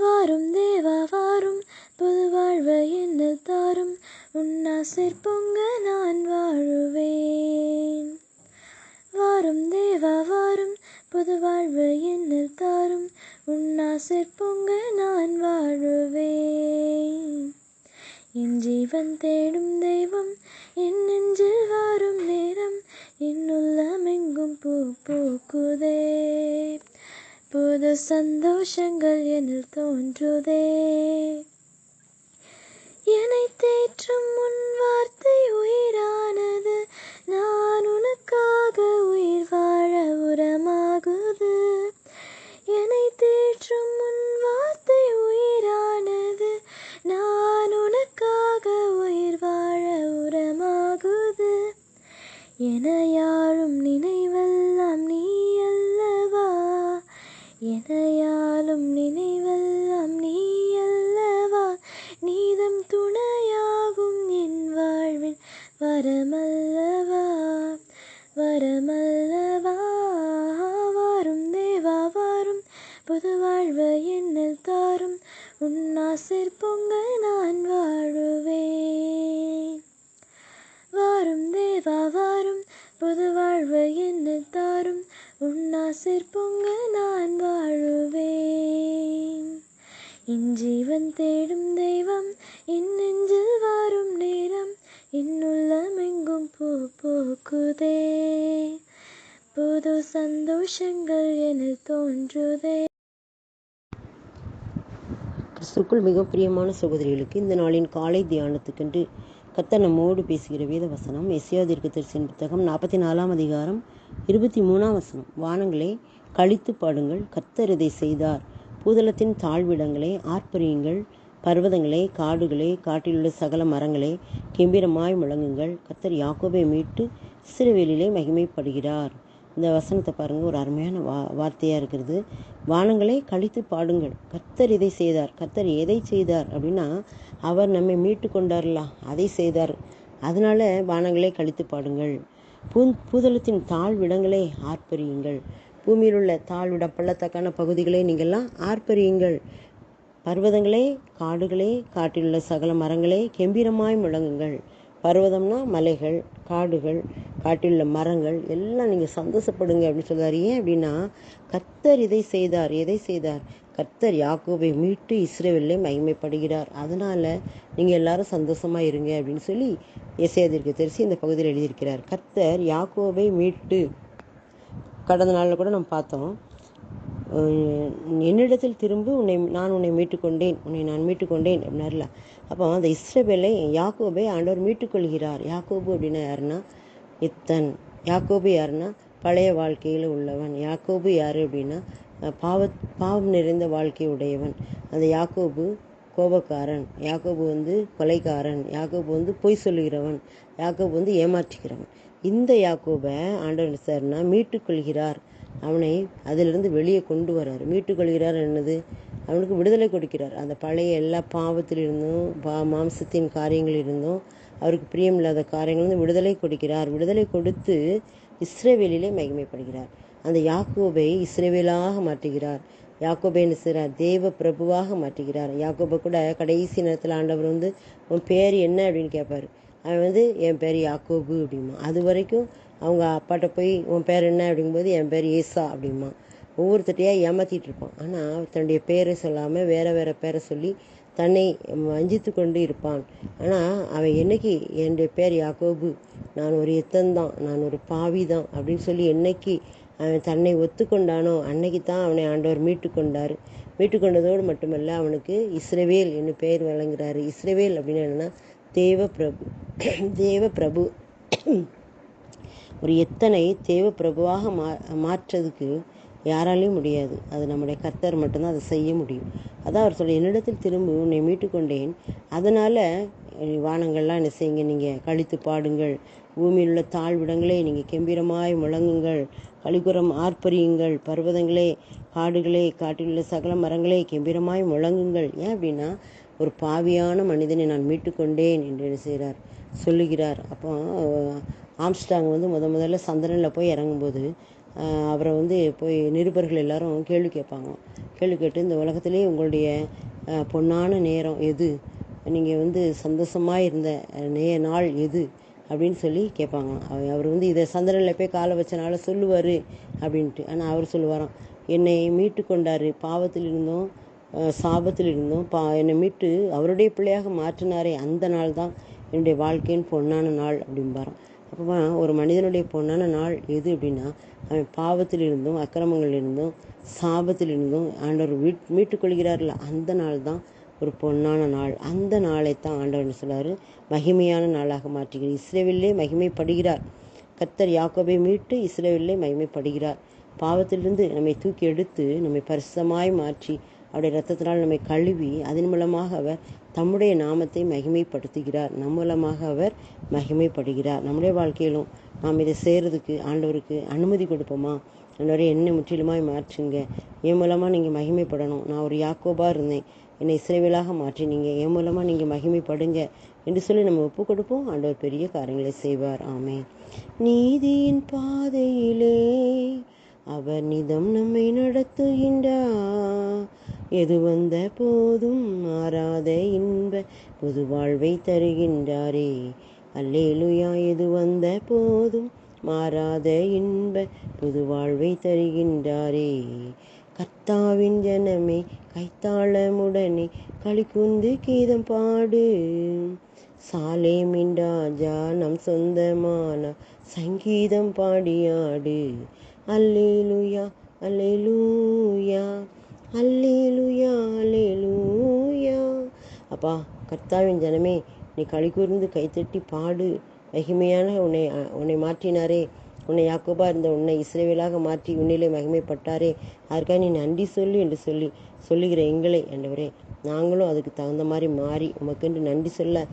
வாரும் தேவா வாரும் புது வாழ்வு என்ன தாரும் உன்னாசிர் பொங்க நான் வாழுவேன். வாரும் தேவா வாரும் புது வாழ்வு என்ன தாரும் உன்னாசிர் பொங்க நான் வாழுவேன். என் ஜீவன் தேடும் தெய்வம் என் நெஞ்சில் வாரும் நேரம் என் உள்ளமெங்கும் பூ பூக்குதே. புது சந்தோஷங்கள் எனில் தோன்றுதே. என்னை தேற்றும் முன் வார்த்தை உயிரானது. நான் எனையாளும் நினைவெல்லாம் நீ அல்லவா நீதம் துணையாகும் என் வாழ்வில் வரமல்லவா? வரமல்லவா? வாரும் தேவா வாரும் புது வாழ்வு என்னில் தாரும். உன்னாசிர் பொங்க நான் வாழுவேன். வாரும் தேவா வாரும் புது வாழ்வு உன்னாசிற் பொங்க நான் வாழுவேன். என் ஜீவன் தேடும் தெய்வம் என் நெஞ்சில் வரும் நேரம் என் உள்ளமெங்கும் பூ போக்குதே. புது சந்தோஷங்கள் என தோன்றுதே. கிறிஸ்துக்குள் மிக பிரியமான சகோதரிகளுக்கு இந்த நாளின் காலை தியானத்துக்கென்று கர்த்தர் நம்மோடு பேசுகிற வேத வசனம் எஸ்யாதிற்கு தரிசன புத்தகம் நாற்பத்தி நாலாம் அதிகாரம் இருபத்தி மூணாம் வசனம். வானங்களே கழித்து பாடுங்கள் கத்தர் இதை செய்தார். பூதளத்தின் தாழ்விடங்களே ஆர்ப்பரியுங்கள். பர்வதங்களே காடுகளே காட்டிலுள்ள சகல மரங்களே கெம்பீரமாய் முழங்குங்கள். கத்தர் யாக்கோபை மீட்டு சிறுவேலிலே மகிமைப்படுகிறார். இந்த வசனத்தை பாருங்கள் ஒரு அருமையான வா வார்த்தையாக இருக்கிறது. வானங்களே கழித்து பாடுங்கள். கர்த்தர் இதை செய்தார். கர்த்தர் எதை செய்தார் அப்படின்னா அவர் நம்மை மீட்டு கொண்டார்லா அதை செய்தார். அதனால வானங்களே கழித்து பாடுங்கள். பூ பூதளத்தின் தாழ்விடங்களே ஆர்ப்பரியுங்கள். பூமியில் உள்ள தாழ்விட பள்ளத்தாக்கான பகுதிகளை நீங்கள்லாம் ஆர்ப்பரியுங்கள். பர்வதங்களே காடுகளே காட்டிலுள்ள சகல மரங்களே கெம்பீரமாய் முழங்குங்கள். பர்வதம்னா மலைகள் காடுகள். காட்டிலுள்ள மரங்கள் எல்லாம் நீங்கள் சந்தோஷப்படுங்க அப்படின்னு சொல்கிறார் ஏன் அப்படின்னா கத்தர் இதை செய்தார் எதை செய்தார்? கர்த்தர் யாக்கோபை மீட்டு இஸ்ரேவேலே மகிமைப்படுகிறார். அதனால் நீங்கள் எல்லாரும் சந்தோஷமாக இருங்க அப்படின்னு சொல்லி எசையதிற்கு தெரிசி இந்த பகுதியில் எழுதியிருக்கிறார். கர்த்தர் யாக்கோபை மீட்டு. கடந்த நாளில் கூட நம்ம பார்த்தோம். என்னிடத்தில் திரும்ப உன்னை நான் உன்னை மீட்டுக்கொண்டேன் உன்னை நான் மீட்டுக்கொண்டேன் அப்படின்னாருல. அப்போ அந்த இஸ்ரேபேலை யாக்கோபை ஆண்டவர் மீட்டுக்கொள்கிறார். யாக்கோபு அப்படின்னா யாருன்னா இத்தன். யாக்கோபு யாருன்னா பழைய வாழ்க்கையில் உள்ளவன். யாக்கோபு யார் அப்படின்னா பாவ பாவம் நிறைந்த வாழ்க்கை உடையவன். அந்த யாக்கோபு கோபக்காரன். யாக்கோபு வந்து கொலைக்காரன். யாக்கோபு வந்து பொய் சொல்லுகிறவன். யாக்கோபு வந்து ஏமாற்றுகிறவன். இந்த யாக்கோபை ஆண்டவர் சார்னா மீட்டுக்கொள்கிறார் அவனை அதிலிருந்து வெளியே கொண்டு வர்றார். மீட்டுக்கொள்கிறார் என்னது? அவனுக்கு விடுதலை கொடுக்கிறார். அந்த பழைய எல்லா பாவத்திலிருந்தும் பா மாம்சத்தின் காரியங்களிலிருந்தும் அவருக்கு பிரியமில்லாத காரியங்களிலிருந்து விடுதலை கொடுக்கிறார். விடுதலை கொடுத்து இஸ்ரேவேலிலே மகிமைப்படுகிறார். அந்த யாக்கோபை இஸ்ரேவேலாக மாற்றுகிறார். யாக்கோபை என்ன செய்கிறார்? தேவ பிரபுவாக மாற்றுகிறார். யாக்கோபை கூட கடைசி நேரத்தில் ஆண்டவர் வந்து உன் பேர் என்ன? அப்படின்னு கேட்பாரு அவன் வந்து என் பேர் யாக்கோபு அப்படிமா அது வரைக்கும் அவங்க அப்பாட்ட போய் உன் பேர் என்ன? அப்படிங்கும்போது என் பேர் ஏசா அப்படிமா ஒவ்வொருத்தட்டையாக ஏமாற்றிட்டு இருப்பான் ஆனால் தன்னுடைய பேரை சொல்லாமல் வேற வேற பேரை சொல்லி தன்னை வஞ்சித்து கொண்டு இருப்பான். ஆனால் அவன் என்னைக்கு என்னுடைய பேர் யாக்கோபு நான் ஒரு எத்தன்தான் நான் ஒரு பாவி தான் அப்படின்னு சொல்லி என்னைக்கு அவன் தன்னை ஒத்துக்கொண்டானோ அன்னைக்கு தான் அவனை ஆண்டவர் மீட்டு கொண்டார். மீட்டு கொண்டதோடு மட்டுமல்ல அவனுக்கு இஸ்ரவேல் என்று பெயர் வழங்குறாரு. இஸ்ரவேல் அப்படின்னு என்னன்னா தேவ பிரபு தேவ பிரபு ஒரு எத்தனை தேவ பிரபுவாக மா மாற்றதுக்கு யாராலையும் முடியாது. அது நம்முடைய கர்த்தர் மட்டும்தான் அதை செய்ய முடியும். அதான் அவர் சொல்லி என்னிடத்தில் திரும்ப உன்னை மீட்டுக்கொண்டேன். அதனால் வானங்கள்லாம் என்ன செய்யுங்க நீங்கள் கழித்து பாடுங்கள். பூமியில் உள்ள தாழ்விடங்களே நீங்கள் கெம்பீரமாய் முழங்குங்கள். கலிகுரம் ஆர்ப்பரியுங்கள். பர்வதங்களே காடுகளே காட்டில் உள்ள சகல மரங்களே கெம்பீரமாய் முழங்குங்கள். ஏன் அப்படின்னா ஒரு பாவியான மனிதனை நான் மீட்டுக்கொண்டேன் என்று என்ன செய்கிறார்? சொல்லுகிறார். அப்போ ஆம்ஸ்டாங் வந்து முத முதல்ல சந்திரனில் போய் இறங்கும்போது அவரை வந்து போய் நிருபர்கள் எல்லாரும் கேள்வி கேட்பாங்க. கேள்வி கேட்டு இந்த உலகத்திலே உங்களுடைய பொன்னான நேரம் எது? நீங்கள் வந்து சந்தோஷமாக இருந்த நேய நே நாள் எது? அப்படின்னு சொல்லி கேட்பாங்க. அவர் வந்து இதை சந்திரனில் போய் காலை வச்சனால சொல்லுவார் அப்படின்ட்டு. ஆனால் அவர் சொல்லுவாராம் என்னை மீட்டு கொண்டார் பாவத்தில் இருந்தும் சாபத்தில் இருந்தும் பா என்னை மீட்டு அவருடைய பிள்ளையாக மாற்றினாரே அந்த நாள் தான் என்னுடைய வாழ்க்கையின் பொன்னான நாள் அப்படிம்பாராம். அப்போ ஒரு மனிதனுடைய பொன்னான நாள் எது அப்படின்னா அவன் பாவத்தில் இருந்தும் சாபத்திலிருந்தும் இருந்தும் சாபத்தில் இருந்தும் ஆண்டவர் மீட் மீட்டுக்கொள்கிறார்ல அந்த நாள் தான் ஒரு பொன்னான நாள். அந்த நாளை தான் ஆண்டவர் சொல்கிறார் மகிமையான நாளாக மாற்றுகிறார். இஸ்ரேவிலே மகிமைப்படுகிறார். கத்தர் யாக்கோபை மீட்டு இஸ்ரேவிலே மகிமைப்படுகிறார். பாவத்திலிருந்து நம்மை தூக்கி எடுத்து நம்மை பரிசமாய் மாற்றி அவருடைய ரத்தத்தினால் நம்மை கழுவி அதன் மூலமாக அவர் தம்முடைய நாமத்தை மகிமைப்படுத்துகிறார். நம் மூலமாக அவர் மகிமைப்படுகிறார். நம்முடைய வாழ்க்கையிலும் நாம் இதை செய்கிறதுக்கு ஆண்டவருக்கு அனுமதி கொடுப்போமா? ஆண்டவரே என்னை முற்றிலுமாய் மாற்றுங்க. என் மூலமாக நீங்கள் மகிமைப்படணும். நான் ஒரு யாக்கோபாக இருந்தேன். என்னை இசைவிலாக மாற்றினீங்க. என் மூலமாக நீங்கள் மகிமைப்படுங்க என்று சொல்லி நம்ம ஒப்பு கொடுப்போம். ஆண்டவர் பெரிய காரியங்களை செய்வார். ஆமே நீதியின் பாதையிலே அவர் நிதம் நம்மை நடத்துகின்றார். எது வந்த போதும் மாறாத இன்ப புது வாழ்வை தருகின்றாரே. அல்லேலுயா எது வந்த போதும் மாறாத இன்ப புது வாழ்வை தருகின்றாரே. கர்த்தாவின் ஜனமே கைத்தாளமுடனே களிக்குந்து கீதம் பாடு. சாலேமின் ராஜா நம் சொந்தமான சங்கீதம் பாடியாடு. அல்லேலுயா அல்லேலூயா. அல்லேலுயா அல்லேலூயா. அப்பா கர்த்தாவின் ஜனமே நீ களி கூர்ந்து கைத்தட்டி பாடு. மகிமையான உன்னை உன்னை மாற்றினாரே. உன்னை யாக்கோபா இருந்த உன்னை இஸ்ரேவேலாக மாற்றி உன்னிலே மகிமைப்பட்டாரே. அதற்காக நீ நன்றி சொல்லு என்று சொல்லி சொல்லுகிற எங்களை ஆண்டவரே நாங்களும் அதுக்கு தகுந்த மாதிரி மாறி உமக்கென்று நன்றி சொல்ல